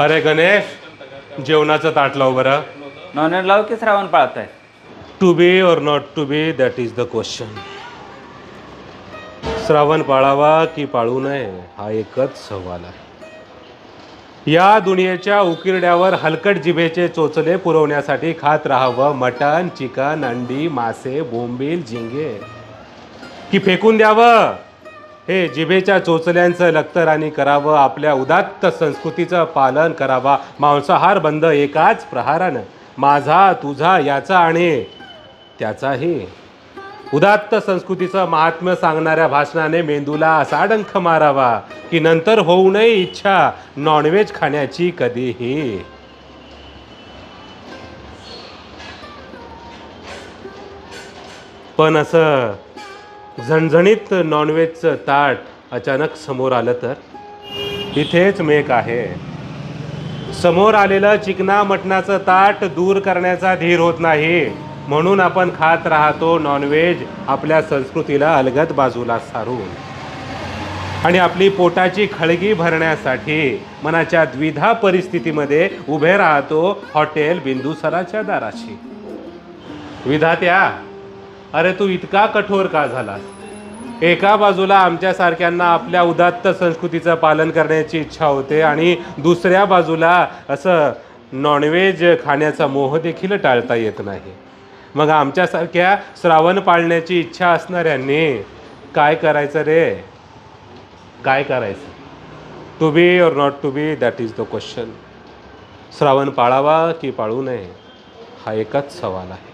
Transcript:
अरे गणेश जेवणाचं ताट लाव बरं. नॉनव्हेज लाव की Shravan पाळताय? To be or not to be that is the question Shravan पाळावा की पाळू नये हा एकच सवाल आहे. या दुनियेच्या उकिरड्यावर हलकट जिभेचे चोचले पुरवण्यासाठी खात राहावं मटण चिकन अंडी मासे बोंबील झिंगे. की फेकून द्यावं? हे जिभेच्या चोचल्यांचं लक्तराणी करावं आपल्या उदात्त संस्कृतीचं पालन करावा. मांसाहार बंद एकाच प्रहारानं. माझा तुझा याचा आणि त्याचाही. उदात्त संस्कृतीचं महात्म्य सांगणाऱ्या भाषणाने मेंदूला असा डंख मारावा की नंतर होऊ नये इच्छा नॉनव्हेज खाण्याची कधीही. पण असं झणझणीत नॉनव्हेजचं ताट अचानक समोर आलं तर? इथेच मेक आहे. समोर आलेलं चिकना मटणाचं ताट दूर करण्याचा धीर होत नाही. म्हणून आपण खात राहतो नॉनव्हेज आपल्या संस्कृतीला अलगद बाजूला सारून. आणि आपली पोटाची खळगी भरण्यासाठी मनाच्या द्विधा परिस्थितीमध्ये उभे राहतो हॉटेल बिंदुसराच्या दाराशी. विधात्या अरे तू इतका कठोर का झाला एका बाजूला आमच्यासारख्यांना आपल्या उदात्त संस्कृतीचं पालन करण्याची इच्छा होते आणि दुसऱ्या बाजूला असं नॉनव्हेज खाण्याचा मोह देखील टाळता येत नाही. मग आमच्यासारख्या श्रावण पाळण्याची इच्छा असणाऱ्यांनी काय करायचं रे? काय करायचं? To be or not to be that is the question Shravan पाळावा की पाळू नये? हा एकच सवाल आहे.